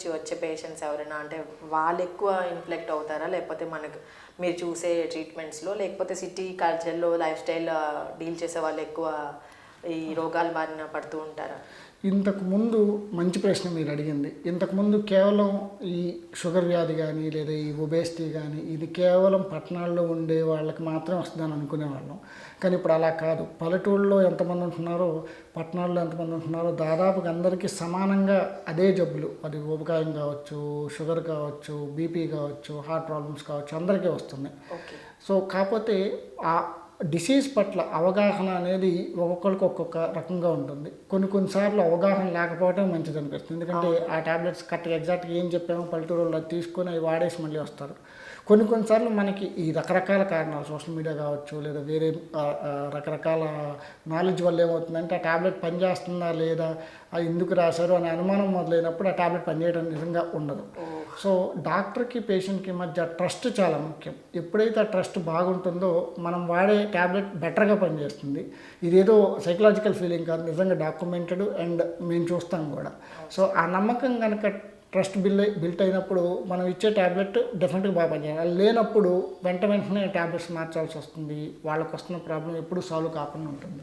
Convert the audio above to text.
నుంచి వచ్చే పేషెంట్స్ ఎవరైనా అంటే వాళ్ళు ఎక్కువ ఇన్ఫ్లెక్ట్ అవుతారా? లేకపోతే మనకు మీరు చూసే ట్రీట్మెంట్స్లో లేకపోతే సిటీ కల్చర్లో లైఫ్ స్టైల్ డీల్ చేసే వాళ్ళు ఎక్కువ ఈ రోగాల బారిన పడుతూ ఉంటారా? ఇంతకు ముందు మంచి ప్రశ్న మీరు అడిగింది. ఇంతకు ముందు కేవలం ఈ షుగర్ వ్యాధి కానీ లేదా ఈ ఒబేసిటీ కానీ ఇది కేవలం పట్టణాల్లో ఉండే వాళ్ళకి మాత్రమే వస్తుందని అనుకునేవాళ్ళం. కానీ ఇప్పుడు అలా కాదు. పల్లెటూళ్ళలో ఎంతమంది ఉంటున్నారో పట్టణాల్లో ఎంతమంది ఉంటున్నారో దాదాపుగా అందరికీ సమానంగా అదే జబ్బులు. అది ఊబకాయం కావచ్చు షుగర్ కావచ్చు బీపీ కావచ్చు హార్ట్ ప్రాబ్లమ్స్ కావచ్చు అందరికీ వస్తున్నాయి. సో కాకపోతే ఆ డిసీజ్ పట్ల అవగాహన అనేది ఒక్కొక్కరికి ఒక్కొక్క రకంగా ఉంటుంది. కొన్ని కొన్నిసార్లు అవగాహన లేకపోవడం మంచిది అనిపిస్తుంది. ఎందుకంటే ఆ టాబ్లెట్స్ కరెక్ట్గా ఎగ్జాక్ట్గా ఏం చెప్పామో పల్లెటూరు వాళ్ళు అది తీసుకొని అవి వాడేసి మళ్ళీ వస్తారు. కొన్ని కొన్నిసార్లు మనకి ఈ రకరకాల కారణాలు సోషల్ మీడియా కావచ్చు లేదా వేరే రకరకాల నాలెడ్జ్ వల్ల ఏమవుతుందంటే ఆ టాబ్లెట్ పనిచేస్తుందా లేదా అది ఎందుకు రాశారు అనే అనుమానం మొదలైనప్పుడు ఆ టాబ్లెట్ పనిచేయడం నిజంగా ఉండదు. సో డాక్టర్కి పేషెంట్కి మధ్య ట్రస్ట్ చాలా ముఖ్యం. ఎప్పుడైతే ఆ ట్రస్ట్ బాగుంటుందో మనం వాడే ట్యాబ్లెట్ బెటర్గా పనిచేస్తుంది. ఇదేదో సైకలాజికల్ ఫీలింగ్ కాదు నిజంగా డాక్యుమెంటెడ్ అండ్ మేము చూస్తాం కూడా. సో ఆ నమ్మకం కనుక ట్రస్ట్ బిల్ బిల్ట్ అయినప్పుడు మనం ఇచ్చే ట్యాబ్లెట్ డెఫినెట్గా బాగా పనిచేయాలి. లేనప్పుడు వెంట వెంటనే ట్యాబ్లెట్స్ మార్చాల్సి వస్తుంది. వాళ్ళకి వస్తున్న ప్రాబ్లం ఎప్పుడు సాల్వ్ కాకుండా ఉంటుంది.